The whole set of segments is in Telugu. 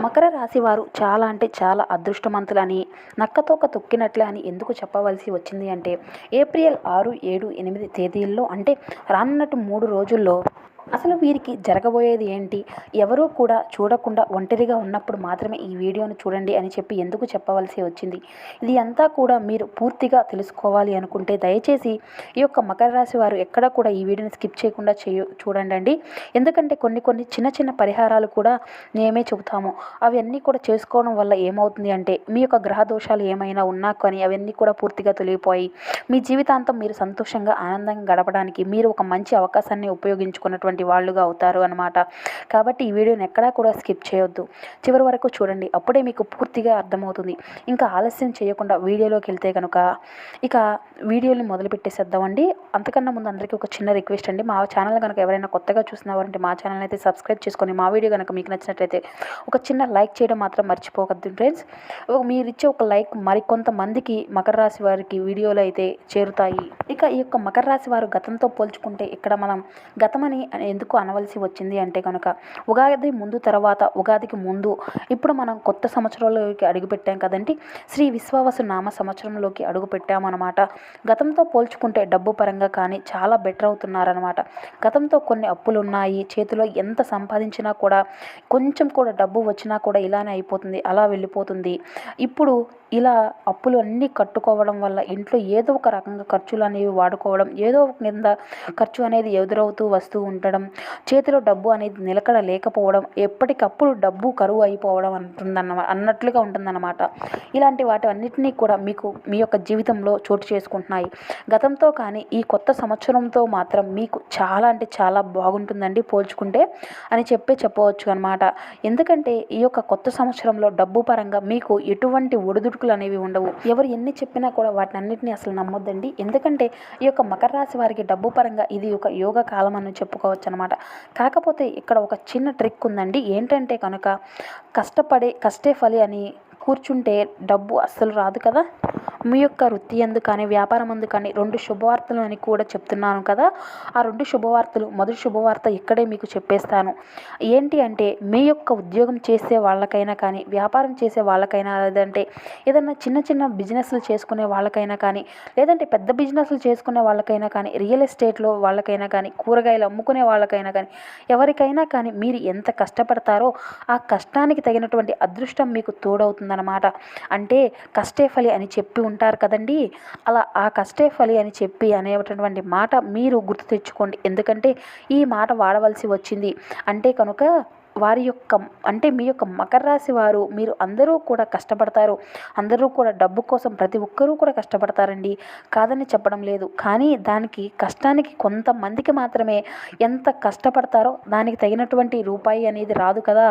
మకర రాశి వారు చాలా అంటే చాలా అదృష్టవంతులని నక్కతోక తొక్కినట్లే అని ఎందుకు చెప్పవలసి వచ్చింది అంటే ఏప్రిల్ ఆరు ఏడు ఎనిమిది తేదీల్లో అంటే రానున్నట్టు మూడు రోజుల్లో అసలు వీరికి జరగబోయేది ఏంటి? ఎవరూ కూడా చూడకుండా ఒంటరిగా ఉన్నప్పుడు మాత్రమే ఈ వీడియోను చూడండి అని చెప్పి ఎందుకు చెప్పవలసి వచ్చింది? ఇది అంతా కూడా మీరు పూర్తిగా తెలుసుకోవాలి అనుకుంటే దయచేసి ఈ యొక్క మకర రాశి వారు ఎక్కడ కూడా ఈ వీడియోని స్కిప్ చేయకుండా చేయు చూడండి ఎందుకంటే కొన్ని కొన్ని చిన్న చిన్న పరిహారాలు కూడా మేమే చెబుతాము. అవన్నీ కూడా చేసుకోవడం వల్ల ఏమవుతుంది అంటే మీ యొక్క గ్రహ దోషాలు ఏమైనా ఉన్నా కానీ అవన్నీ కూడా పూర్తిగా తొలగిపోయి మీ జీవితాంతం మీరు సంతోషంగా ఆనందంగా గడపడానికి మీరు ఒక మంచి అవకాశాన్ని ఉపయోగించుకున్నటువంటి వాళ్ళుగా అవుతారు అనమాట కాబట్టి ఈ వీడియోని ఎక్కడా కూడా స్కిప్ చేయొద్దు. చివరి వరకు చూడండి అప్పుడే మీకు పూర్తిగా అర్థమవుతుంది. ఇంకా ఆలస్యం చేయకుండా వీడియోలోకి వెళ్తే కనుక ఇక వీడియోని మొదలు పెట్టేసేద్దామండి అంతకన్నా ముందు అందరికీ ఒక చిన్న రిక్వెస్ట్ అండి. మా ఛానల్ కనుక ఎవరైనా కొత్తగా చూసినవారంటే మా ఛానల్ అయితే సబ్స్క్రైబ్ చేసుకొని మా వీడియో కనుక మీకు నచ్చినట్లయితే ఒక చిన్న లైక్ చేయడం మాత్రం మర్చిపోకద్దు ఫ్రెండ్స్. మీరు ఇచ్చే ఒక లైక్ మరికొంతమందికి మకర రాశి వారికి వీడియోలు అయితే చేరుతాయి. ఇక ఈ యొక్క మకర రాశి వారు గతంతో పోల్చుకుంటే ఇక్కడ మనం గతమని ఎందుకు అనవలసి వచ్చింది అంటే కనుక ఉగాది ముందు తర్వాత ఉగాదికి ముందు ఇప్పుడు మనం కొత్త సంవత్సరంలోకి అడుగుపెట్టాం కదండి. శ్రీ విశ్వావసు నామ సంవత్సరంలోకి అడుగుపెట్టామన్నమాట గతంతో పోల్చుకుంటే డబ్బు పరంగా కానీ చాలా బెటర్ అవుతున్నారనమాట గతంతో కొన్ని అప్పులు ఉన్నాయి చేతిలో ఎంత సంపాదించినా కూడా కొంచెం కూడా డబ్బు వచ్చినా కూడా ఇలానే అయిపోతుంది అలా వెళ్ళిపోతుంది. ఇప్పుడు ఇలా అప్పులు అన్నీ కట్టుకోవడం వల్ల ఇంట్లో ఏదో ఒక రకంగా ఖర్చులు అనేవి వాడుకోవడం ఏదో ఒక కింద ఖర్చు అనేది ఎదురవుతూ వస్తూ ఉండడం చేతిలో డబ్బు అనేది నిలకడ లేకపోవడం ఎప్పటికప్పుడు డబ్బు కరువు అయిపోవడం అంటుందన్న అన్నట్లుగా ఉంటుందన్నమాట. ఇలాంటి వాటి అన్నిటినీ కూడా మీకు మీ యొక్క జీవితంలో చోటు చేసుకుంటున్నాయి. గతంతో కానీ ఈ కొత్త సంవత్సరంతో మాత్రం మీకు చాలా అంటే చాలా బాగుంటుందండి పోల్చుకుంటే అని చెప్పే చెప్పవచ్చు అనమాట ఎందుకంటే ఈ యొక్క కొత్త సంవత్సరంలో డబ్బు పరంగా మీకు ఎటువంటి ఒడిదుడుకులు అనేవి ఉండవు. ఎవరు ఎన్ని చెప్పినా కూడా వాటిని అన్నింటినీ అసలు నమ్మొద్దండి. ఎందుకంటే ఈ యొక్క మకర రాశి వారికి డబ్బు పరంగా ఇది ఒక యోగ కాలం అని చెప్పుకోవచ్చు అనమాట కాకపోతే ఇక్కడ ఒక చిన్న ట్రిక్ ఉందండి. ఏంటంటే కనుక కష్టపడే కష్టే ఫలి అని కూర్చుంటే డబ్బు అస్సలు రాదు కదా? మీ యొక్క వృత్తి ఎందు కానీ వ్యాపారం ఎందు కానీ రెండు శుభవార్తలు అని కూడా చెప్తున్నాను కదా. ఆ రెండు శుభవార్తలు మొదటి శుభవార్త ఇక్కడే మీకు చెప్పేస్తాను. ఏంటి అంటే మీ యొక్క ఉద్యోగం చేసే వాళ్ళకైనా కానీ వ్యాపారం చేసే వాళ్ళకైనా లేదంటే ఏదైనా చిన్న చిన్న బిజినెస్లు చేసుకునే వాళ్ళకైనా కానీ లేదంటే పెద్ద బిజినెస్లు చేసుకునే వాళ్ళకైనా కానీ రియల్ ఎస్టేట్లో వాళ్ళకైనా కానీ కూరగాయలు అమ్ముకునే వాళ్ళకైనా కానీ ఎవరికైనా కానీ మీరు ఎంత కష్టపడతారో ఆ కష్టానికి తగినటువంటి అదృష్టం మీకు తోడవుతుందన్నమాట. అంటే కష్టే ఫలి అని చెప్పి ఉంటారు కదండి. అలా ఆ కష్టే ఫలి అని చెప్పి అనేటటువంటి మాట మీరు గుర్తు తెచ్చుకోండి. ఎందుకంటే ఈ మాట వాడవలసి వచ్చింది. అంటే కనుక వారి యొక్క అంటే మీ యొక్క మకర రాశి వారు మీరు అందరూ కూడా కష్టపడతారు. అందరూ కూడా డబ్బు కోసం ప్రతి ఒక్కరూ కూడా కష్టపడతారండి. కాదని చెప్పడం లేదు. కానీ దానికి కష్టానికి కొంతమందికి మాత్రమే ఎంత కష్టపడతారో దానికి తగినటువంటి రూపాయి అనేది రాదు కదా.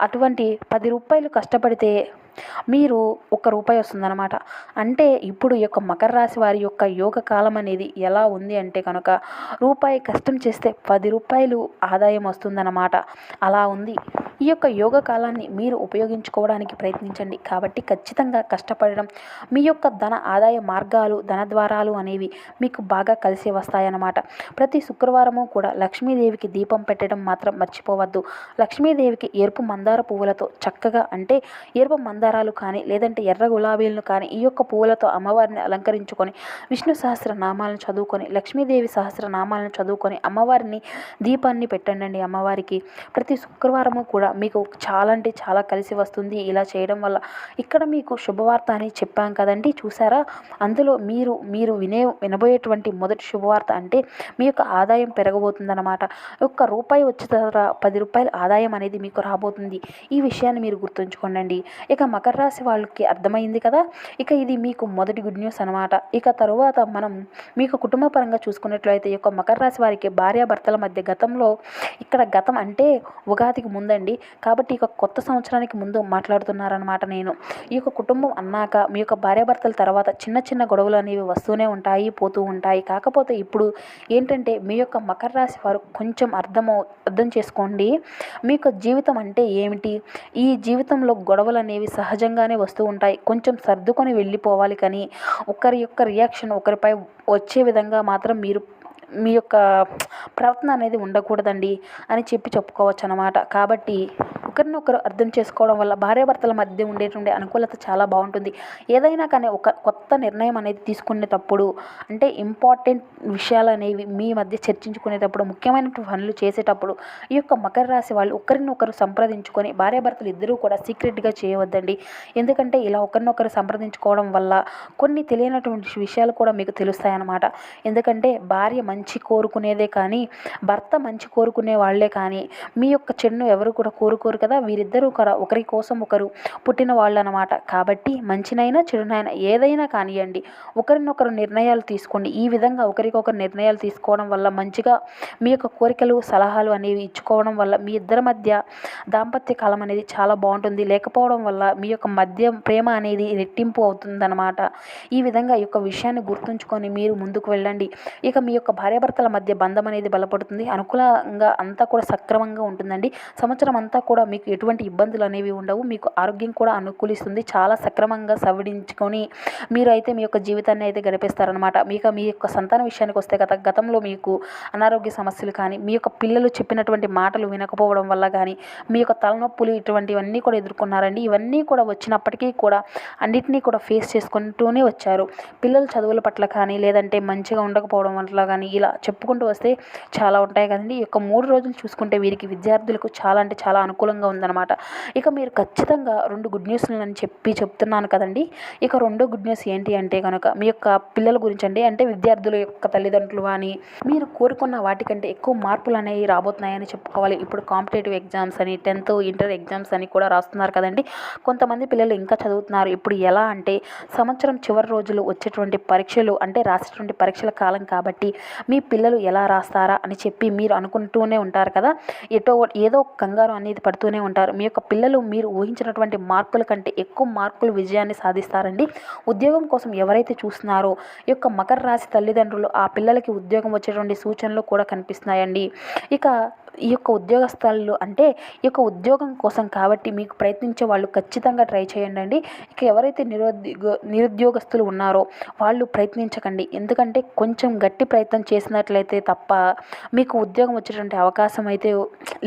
అటువంటి పది రూపాయలు కష్టపడితే మీరు ఒక్క రూపాయి వస్తుందన్నమాట. అంటే ఇప్పుడు ఈ యొక్క మకర రాశి వారి యొక్క యోగ కాలం అనేది ఎలా ఉంది అంటే కనుక రూపాయి కష్టం చేస్తే పది రూపాయలు ఆదాయం వస్తుందన్నమాట. అలా ఉంది. ఈ యొక్క యోగ కాలాన్ని మీరు ఉపయోగించుకోవడానికి ప్రయత్నించండి. కాబట్టి ఖచ్చితంగా కష్టపడడం మీ యొక్క ధన ఆదాయ మార్గాలు ధన ద్వారాలు అనేవి మీకు బాగా కలిసి వస్తాయన్నమాట. ప్రతి శుక్రవారము కూడా లక్ష్మీదేవికి దీపం పెట్టడం మాత్రం మర్చిపోవద్దు. లక్ష్మీదేవికి ఎరుపు మందార పువ్వులతో చక్కగా అంటే ఎరుపు మందారాలు కానీ లేదంటే ఎర్ర గులాబీలను కానీ ఈ యొక్క పువ్వులతో అమ్మవారిని అలంకరించుకొని విష్ణు సహస్ర నామాలను చదువుకొని లక్ష్మీదేవి సహస్ర నామాలను చదువుకొని అమ్మవారిని దీపాన్ని పెట్టండి అమ్మవారికి. ప్రతి శుక్రవారము కూడా మీకు చాలా అంటే చాలా కలిసి వస్తుంది. ఇలా చేయడం వల్ల ఇక్కడ మీకు శుభవార్త అని చెప్పాం కదండి చూసారా? అందులో మీరు మీరు వినే వినబోయేటువంటి మొదటి శుభవార్త అంటే మీ యొక్క ఆదాయం పెరగబోతుందన్నమాట. ఒక్క రూపాయి వచ్చిన తర్వాత పది రూపాయల ఆదాయం అనేది మీకు రాబోతుంది. ఈ విషయాన్ని మీరు గుర్తుంచుకోండి ఇక మకర రాశి వాళ్ళకి అర్థమైంది కదా? ఇక ఇది మీకు మొదటి గుడ్ న్యూస్ అనమాట ఇక తరువాత మనం మీకు కుటుంబ పరంగా చూసుకున్నట్లయితే ఈ యొక్క మకర రాశి వారికి భార్యాభర్తల మధ్య గతంలో ఇక్కడ గతం అంటే ఉగాదికి ముందండి. కాబట్టి ఇక కొత్త సంవత్సరానికి ముందు మాట్లాడుతున్నారనమాట నేను. ఈ యొక్క కుటుంబం అన్నాక మీ యొక్క భార్యాభర్తల తర్వాత చిన్న చిన్న గొడవలు అనేవి వస్తూనే ఉంటాయి పోతూ ఉంటాయి. కాకపోతే ఇప్పుడు ఏంటంటే మీ యొక్క మకర రాశి వారు కొంచెం అర్థం అర్థం చేసుకోండి. మీ యొక్క జీవితం అంటే ఏమిటి? ఈ జీవితంలో గొడవలు అనేవి సహజంగానే వస్తూ ఉంటాయి. కొంచెం సర్దుకొని వెళ్ళిపోవాలి కానీ ఒకరి యొక్క రియాక్షన్ ఒకరిపై వచ్చే విధంగా మాత్రం మీరు మీ యొక్క ప్రవర్తన అనేది ఉండకూడదండి అని చెప్పి చెప్పుకోవచ్చు అనమాట కాబట్టి ఒకరినొకరు అర్థం చేసుకోవడం వల్ల భార్యాభర్తల మధ్య ఉండేటువంటి అనుకూలత చాలా బాగుంటుంది. ఏదైనా కానీ ఒక కొత్త నిర్ణయం అనేది తీసుకునేటప్పుడు అంటే ఇంపార్టెంట్ విషయాలు అనేవి మీ మధ్య చర్చించుకునేటప్పుడు ముఖ్యమైనటువంటి పనులు చేసేటప్పుడు ఈ యొక్క మకర రాశి వాళ్ళు ఒకరినొకరు సంప్రదించుకొని భార్యాభర్తలు ఇద్దరూ కూడా సీక్రెట్గా చేయవద్దండి. ఎందుకంటే ఇలా ఒకరినొకరు సంప్రదించుకోవడం వల్ల కొన్ని తెలియనటువంటి విషయాలు కూడా మీకు తెలుస్తాయన్నమాట. ఎందుకంటే భార్య మంచి కోరుకునేదే కానీ భర్త మంచి కోరుకునే వాళ్ళే కానీ మీ యొక్క చెడును ఎవరు కూడా కోరుకోరు కదా. వీరిద్దరూ ఒకరి కోసం ఒకరు పుట్టిన వాళ్ళు అనమాట కాబట్టి మంచినైనా చెడునైనా ఏదైనా కానివ్వండి ఒకరినొకరు నిర్ణయాలు తీసుకోండి. ఈ విధంగా ఒకరికొకరు నిర్ణయాలు తీసుకోవడం వల్ల మంచిగా మీ యొక్క కోరికలు సలహాలు అనేవి ఇచ్చుకోవడం వల్ల మీ ఇద్దరి మధ్య దాంపత్య కాలం అనేది చాలా బాగుంటుంది. లేకపోవడం వల్ల మీ యొక్క మధ్య ప్రేమ అనేది రెట్టింపు అవుతుందన్నమాట. ఈ విధంగా ఈ యొక్క విషయాన్ని గుర్తుంచుకొని మీరు ముందుకు వెళ్ళండి. ఇక మీ యొక్క భార్యాభర్తల మధ్య బంధం అనేది బలపడుతుంది. అనుకూలంగా అంతా కూడా సక్రమంగా ఉంటుందండి. సంవత్సరం అంతా కూడా మీకు మీకు ఎటువంటి ఇబ్బందులు అనేవి ఉండవు. మీకు ఆరోగ్యం కూడా అనుకూలిస్తుంది. చాలా సక్రమంగా సవడించుకొని మీరు అయితే మీ యొక్క జీవితాన్ని అయితే గడిపేస్తారనమాట మీకు మీ యొక్క సంతాన విషయానికి వస్తే గత గతంలో మీకు అనారోగ్య సమస్యలు కానీ మీ యొక్క పిల్లలు చెప్పినటువంటి మాటలు వినకపోవడం వల్ల కానీ మీ యొక్క తలనొప్పులు ఇటువంటివన్నీ కూడా ఎదుర్కొన్నారండి. ఇవన్నీ కూడా వచ్చినప్పటికీ కూడా అన్నిటినీ కూడా ఫేస్ చేసుకుంటూనే వచ్చారు. పిల్లల చదువుల పట్ల కానీ లేదంటే మంచిగా ఉండకపోవడం వల్ల కానీ ఇలా చెప్పుకుంటూ వస్తే చాలా ఉంటాయి కదండి. ఈ యొక్క మూడు రోజులు చూసుకుంటే వీరికి విద్యార్థులకు చాలా అంటే చాలా అనుకూలంగా ఉందన్నమాట. ఇక మీరు ఖచ్చితంగా రెండు గుడ్ న్యూస్లు అని చెప్పి చెప్తున్నాను కదండి. ఇక రెండో గుడ్ న్యూస్ ఏంటి అంటే కనుక మీ యొక్క పిల్లల గురించి అండి. అంటే విద్యార్థుల యొక్క తల్లిదండ్రులు కానీ మీరు కోరుకున్న వాటికంటే ఎక్కువ మార్పులు అనేవి రాబోతున్నాయని చెప్పుకోవాలి. ఇప్పుడు కాంపిటేటివ్ ఎగ్జామ్స్ అని టెన్త్ ఇంటర్ ఎగ్జామ్స్ అని కూడా రాస్తున్నారు కదండి. కొంతమంది పిల్లలు ఇంకా చదువుతున్నారు. ఇప్పుడు ఎలా అంటే సంవత్సరం చివరి రోజులు వచ్చేటువంటి పరీక్షలు అంటే రాసేటువంటి పరీక్షల కాలం కాబట్టి మీ పిల్లలు ఎలా రాస్తారా అని చెప్పి మీరు అనుకుంటూనే ఉంటారు కదా. ఎటో ఏదో కంగారు అనేది చేస్తూనే ఉంటారు. మీ యొక్క పిల్లలు మీరు ఊహించినటువంటి మార్కుల కంటే ఎక్కువ మార్కులు విజయాన్ని సాధిస్తారండి. ఉద్యోగం కోసం ఎవరైతే చూస్తున్నారో ఈ యొక్క మకర రాశి తల్లిదండ్రులు ఆ పిల్లలకి ఉద్యోగం వచ్చేటువంటి సూచనలు కూడా కనిపిస్తున్నాయండి. ఇక ఈ యొక్క ఉద్యోగస్థలు అంటే ఈ యొక్క ఉద్యోగం కోసం కాబట్టి మీకు ప్రయత్నించే వాళ్ళు ఖచ్చితంగా ట్రై చేయండి అండి. ఇక ఎవరైతే నిరుద్యోగ నిరుద్యోగస్తులు ఉన్నారో వాళ్ళు ప్రయత్నించకండి. ఎందుకంటే కొంచెం గట్టి ప్రయత్నం చేసినట్లయితే తప్ప మీకు ఉద్యోగం వచ్చేటువంటి అవకాశం అయితే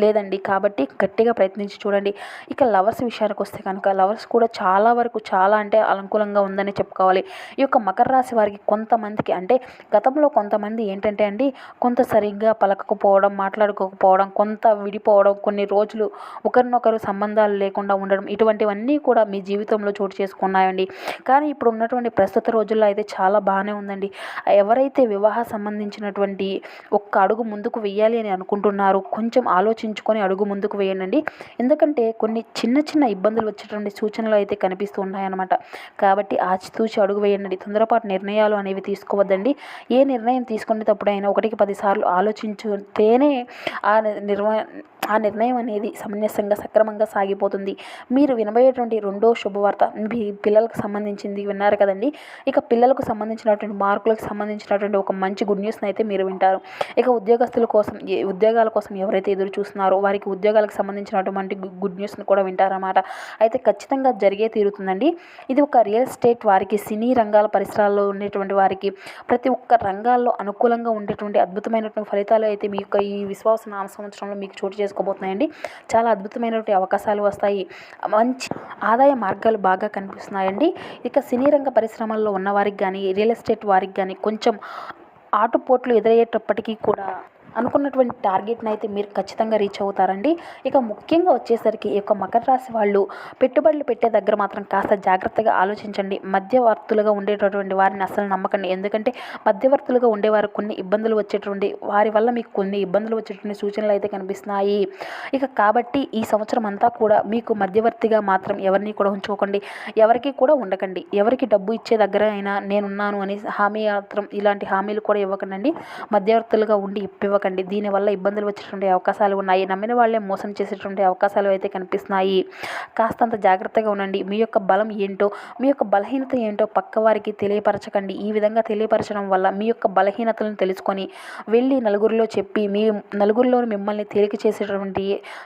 లేదండి. కాబట్టి గట్టిగా ప్రయత్నించి చూడండి. ఇక లవర్స్ విషయానికి వస్తే కనుక లవర్స్ కూడా చాలా వరకు చాలా అంటే అనుకూలంగా ఉందని చెప్పుకోవాలి. ఈ యొక్క మకర రాశి వారికి కొంతమందికి అంటే గతంలో కొంతమంది ఏంటంటే అండి కొంత సరిగ్గా పలకకపోవడం మాట్లాడుకోకపోవడం కొంత విడిపోవడం కొన్ని రోజులు ఒకరినొకరు సంబంధాలు లేకుండా ఉండడం ఇటువంటివన్నీ కూడా మీ జీవితంలో చోటు చేసుకున్నాయండి. కానీ ఇప్పుడు ఉన్నటువంటి ప్రస్తుత రోజుల్లో అయితే చాలా బాగానే ఉందండి. ఎవరైతే వివాహ సంబంధించినటువంటి ఒక్క అడుగు ముందుకు వెయ్యాలి అని అనుకుంటున్నారు కొంచెం ఆలోచించుకొని అడుగు ముందుకు వేయండి ఎందుకంటే కొన్ని చిన్న చిన్న ఇబ్బందులు వచ్చేటువంటి సూచనలు అయితే కనిపిస్తూ ఉన్నాయన్నమాట. కాబట్టి ఆచితూచి అడుగు వేయండి తొందరపాటు నిర్ణయాలు అనేవి తీసుకోవద్దండి. ఏ నిర్ణయం తీసుకునేటప్పుడైనా ఒకటికి పదిసార్లు ఆలోచించుతేనే ఆ निर्वहन ఆ నిర్ణయం అనేది సమంజసంగా సక్రమంగా సాగిపోతుంది. మీరు వినబోయేటువంటి రెండో శుభవార్త మీ పిల్లలకు సంబంధించింది విన్నారు కదండి? ఇక పిల్లలకు సంబంధించినటువంటి మార్కులకు సంబంధించినటువంటి ఒక మంచి గుడ్ న్యూస్ని అయితే మీరు వింటారు. ఇక ఉద్యోగస్తుల కోసం ఏ ఉద్యోగాల కోసం ఎవరైతే ఎదురు చూస్తున్నారో వారికి ఉద్యోగాలకు సంబంధించినటువంటి గుడ్ న్యూస్ని కూడా వింటారన్నమాట. అయితే ఖచ్చితంగా జరిగే తీరుతుందండి. ఇది ఒక రియల్ ఎస్టేట్ వారికి సినీ రంగాల పరిసరాల్లో ఉండేటువంటి వారికి ప్రతి ఒక్క రంగాల్లో అనుకూలంగా ఉండేటువంటి అద్భుతమైనటువంటి ఫలితాలు అయితే మీ యొక్క ఈ విశ్వాస నామ సంవత్సరంలో మీకు చోటు చేసుకోబోతున్నాయండి. చాలా అద్భుతమైనటువంటి అవకాశాలు వస్తాయి. మంచి ఆదాయ మార్గాలు బాగా కనిపిస్తున్నాయండి. ఇక సినీ రంగ పరిశ్రమల్లో ఉన్న వారికి కానీ రియల్ ఎస్టేట్ వారికి కానీ కొంచెం ఆటుపోట్లు ఎదురయ్యేటప్పటికీ కూడా అనుకున్నటువంటి టార్గెట్ని అయితే మీరు ఖచ్చితంగా రీచ్ అవుతారండి. ఇక ముఖ్యంగా వచ్చేసరికి ఈ యొక్క మకర రాశి వాళ్ళు పెట్టుబడులు పెట్టే దగ్గర మాత్రం కాస్త జాగ్రత్తగా ఆలోచించండి. మధ్యవర్తులుగా ఉండేటటువంటి వారిని అసలు నమ్మకండి. ఎందుకంటే మధ్యవర్తులుగా ఉండేవారు కొన్ని ఇబ్బందులు వచ్చేటువంటి వారి వల్ల మీకు కొన్ని ఇబ్బందులు వచ్చేటువంటి సూచనలు అయితే కనిపిస్తున్నాయి. ఇక కాబట్టి ఈ సంవత్సరం అంతా కూడా మీకు మధ్యవర్తిగా మాత్రం ఎవరిని కూడా ఉంచుకోకండి. ఎవరికి కూడా ఉండకండి. ఎవరికి డబ్బు ఇచ్చే దగ్గర అయినా నేనున్నాను అని హామీ మాత్రం ఇలాంటి హామీలు కూడా ఇవ్వకండి మధ్యవర్తులుగా ఉండి ఇప్పివ్వకండి. ఇవ్వకండి దీనివల్ల ఇబ్బందులు వచ్చేటువంటి అవకాశాలు ఉన్నాయి. నమ్మిన వాళ్ళే మోసం చేసేటువంటి అవకాశాలు అయితే కనిపిస్తున్నాయి. కాస్తంత జాగ్రత్తగా ఉండండి. మీ యొక్క బలం ఏంటో మీ యొక్క బలహీనత ఏంటో పక్క వారికి తెలియపరచకండి. ఈ విధంగా తెలియపరచడం వల్ల మీ యొక్క బలహీనతలను తెలుసుకొని వెళ్ళి నలుగురిలో చెప్పి మీ నలుగురిలో మిమ్మల్ని తేలిక చేసేటువంటి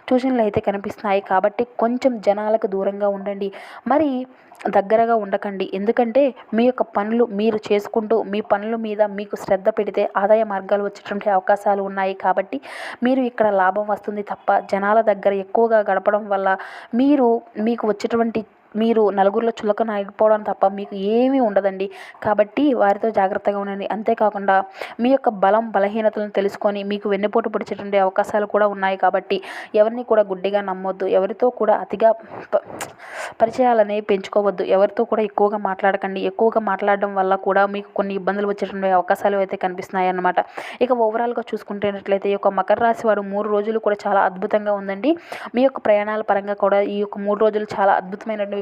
సూచనలు అయితే కనిపిస్తున్నాయి. కాబట్టి కొంచెం జనాలకు దూరంగా ఉండండి. మరి దగ్గరగా ఉండకండి. ఎందుకంటే మీ యొక్క పనులు మీరు చేసుకుంటూ మీ పనుల మీద మీకు శ్రద్ధ పెడితే ఆదాయ మార్గాలు వచ్చేటువంటి అవకాశాలు ఉన్నాయి. కాబట్టి మీరు ఇక్కడ లాభం వస్తుంది తప్ప జనాల దగ్గర ఎక్కువగా గడపడం వల్ల మీరు మీకు వచ్చేటువంటి మీరు నలుగురిలో చులకన అయిపోవడం తప్ప మీకు ఏమీ ఉండదండి. కాబట్టి వారితో జాగ్రత్తగా ఉండండి. అంతేకాకుండా మీ యొక్క బలం బలహీనతలను తెలుసుకొని మీకు వెన్నుపోటు పొడిచేటువంటి అవకాశాలు కూడా ఉన్నాయి కాబట్టి ఎవరిని కూడా గుడ్డిగా నమ్మొద్దు. ఎవరితో కూడా అతిగా పరిచయాలనేవి పెంచుకోవద్దు. ఎవరితో కూడా ఎక్కువగా మాట్లాడకండి. ఎక్కువగా మాట్లాడడం వల్ల కూడా మీకు కొన్ని ఇబ్బందులు వచ్చేటువంటి అవకాశాలు అయితే కనిపిస్తున్నాయి అన్నమాట ఇక ఓవరాల్గా చూసుకుంటేనట్లయితే ఈ యొక్క మకర రాశి వారు మూడు రోజులు కూడా చాలా అద్భుతంగా ఉందండి. మీ యొక్క ప్రయాణాల పరంగా కూడా ఈ యొక్క మూడు రోజులు చాలా అద్భుతమైనటువంటి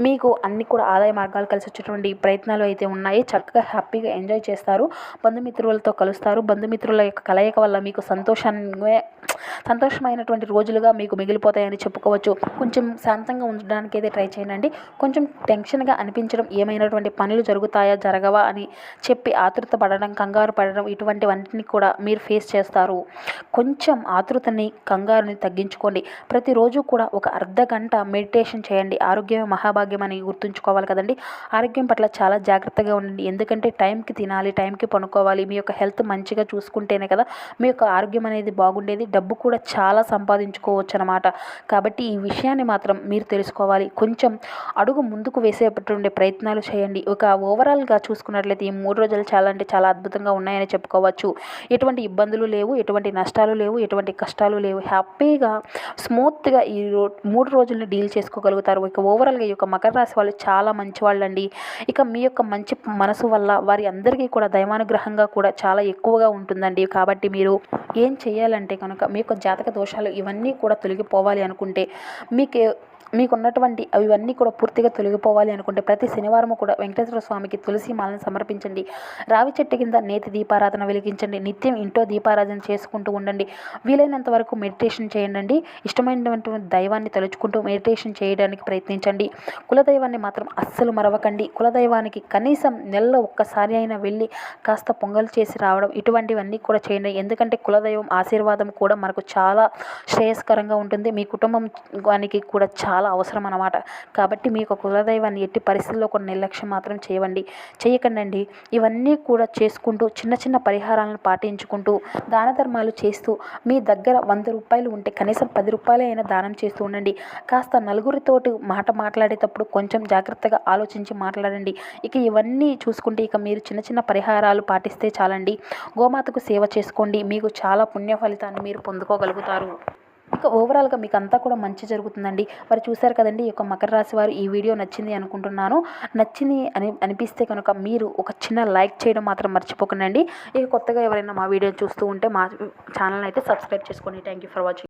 మీకు అన్ని కూడా ఆదాయ మార్గాలు కలిసి వచ్చేటువంటి ప్రయత్నాలు అయితే ఉన్నాయి. చక్కగా హ్యాపీగా ఎంజాయ్ చేస్తారు. బంధుమిత్రులతో కలుస్తారు. బంధుమిత్రుల యొక్క కలయిక వల్ల మీకు సంతోషంగా సంతోషమైనటువంటి రోజులుగా మీకు మిగిలిపోతాయని చెప్పుకోవచ్చు. కొంచెం శాంతంగా ఉండడానికి అయితే ట్రై చేయండి. కొంచెం టెన్షన్గా అనిపించడం ఏమైనటువంటి పనులు జరుగుతాయా జరగవా అని చెప్పి ఆతృత పడడం కంగారు పడడం ఇటువంటివన్నిటిని కూడా మీరు ఫేస్ చేస్తారు. కొంచెం ఆతృతని కంగారుని తగ్గించుకోండి. ప్రతిరోజు కూడా ఒక అర్ధ గంట మెడిటేషన్ చేయండి. ఆరోగ్యమే మహాభాగ్యం అని గుర్తుంచుకోవాలి కదండి. ఆరోగ్యం పట్ల చాలా జాగ్రత్తగా ఉండండి. ఎందుకంటే టైంకి తినాలి టైంకి పనుకోవాలి. మీ యొక్క హెల్త్ మంచిగా చూసుకుంటేనే కదా మీ యొక్క ఆరోగ్యం అనేది బాగుండేది. డబ్బు కూడా చాలా సంపాదించుకోవచ్చు అనమాట కాబట్టి ఈ విషయాన్ని మాత్రం మీరు తెలుసుకోవాలి. కొంచెం అడుగు ముందుకు వేసేటటువంటి ప్రయత్నాలు చేయండి. ఒక ఓవరాల్గా చూసుకున్నట్లయితే ఈ మూడు రోజులు చాలా అంటే చాలా అద్భుతంగా ఉన్నాయని చెప్పుకోవచ్చు. ఎటువంటి ఇబ్బందులు లేవు ఎటువంటి నష్టాలు లేవు ఎటువంటి కష్టాలు లేవు. హ్యాపీగా స్మూత్గా ఈ రో మూడు రోజుల్ని డీల్ చేసుకోగలుగుతారు. ఇక ఓవరాల్గా ఈ యొక్క మకర రాశి వాళ్ళు చాలా మంచి వాళ్ళండి ఇక మీ యొక్క మంచి మనసు వల్ల వారి అందరికీ కూడా దైవానుగ్రహంగా కూడా చాలా ఎక్కువగా ఉంటుందండి. కాబట్టి మీరు ఏం చేయాలంటే కనుక మీ యొక్క జాతక దోషాలు ఇవన్నీ కూడా తొలగిపోవాలి అనుకుంటే మీకు మీకున్నటువంటి అవన్నీ కూడా పూర్తిగా తొలగిపోవాలి అనుకుంటే ప్రతి శనివారం కూడా వెంకటేశ్వర స్వామికి తులసి మాలను సమర్పించండి. రావి చెట్టు కింద నేతి దీపారాధన వెలిగించండి. నిత్యం ఇంట్లో దీపారాధన చేసుకుంటూ ఉండండి. వీలైనంత వరకు మెడిటేషన్ చేయండి ఇష్టమైనటువంటి దైవాన్ని తలుచుకుంటూ మెడిటేషన్ చేయడానికి ప్రయత్నించండి. కులదైవాన్ని మాత్రం అస్సలు మరవకండి. కులదైవానికి కనీసం నెలలో ఒక్కసారి అయినా వెళ్ళి కాస్త పొంగల్ చేసి రావడం ఇటువంటివన్నీ కూడా చేయండి. ఎందుకంటే కులదైవం ఆశీర్వాదం కూడా మనకు చాలా శ్రేయస్కరంగా ఉంటుంది. మీ కుటుంబం కూడా చాలా చాలా అవసరం అన్నమాట కాబట్టి మీ యొక్క కులదైవాన్ని ఎట్టి పరిస్థితుల్లో కొన్ని నిర్లక్ష్యం మాత్రం చేయవండి. చేయకండి ఇవన్నీ కూడా చేసుకుంటూ చిన్న చిన్న పరిహారాలను పాటించుకుంటూ దాన ధర్మాలు చేస్తూ మీ దగ్గర వంద రూపాయలు ఉంటే కనీసం పది రూపాయలు అయినా దానం చేస్తూ ఉండండి. కాస్త నలుగురితోటి మాట మాట్లాడేటప్పుడు కొంచెం జాగ్రత్తగా ఆలోచించి మాట్లాడండి. ఇక ఇవన్నీ చూసుకుంటే ఇక మీరు చిన్న చిన్న పరిహారాలు పాటిస్తే చాలండి. గోమాతకు సేవ చేసుకోండి. మీకు చాలా పుణ్య ఫలితాన్ని మీరు పొందుకోగలుగుతారు. ఇంకా ఓవరాల్గా మీకు అంతా కూడా మంచి జరుగుతుందండి. మరి చూశారు కదండి ఈ యొక్క మకర రాశి వారు ఈ వీడియో నచ్చింది అనుకుంటున్నాను. నచ్చింది అని అనిపిస్తే కనుక మీరు ఒక చిన్న లైక్ చేయడం మాత్రం మర్చిపోకండి. ఇక కొత్తగా ఎవరైనా మా వీడియో చూస్తూ ఉంటే మా ఛానల్ అయితే సబ్స్క్రైబ్ చేసుకోండి. Thank you for watching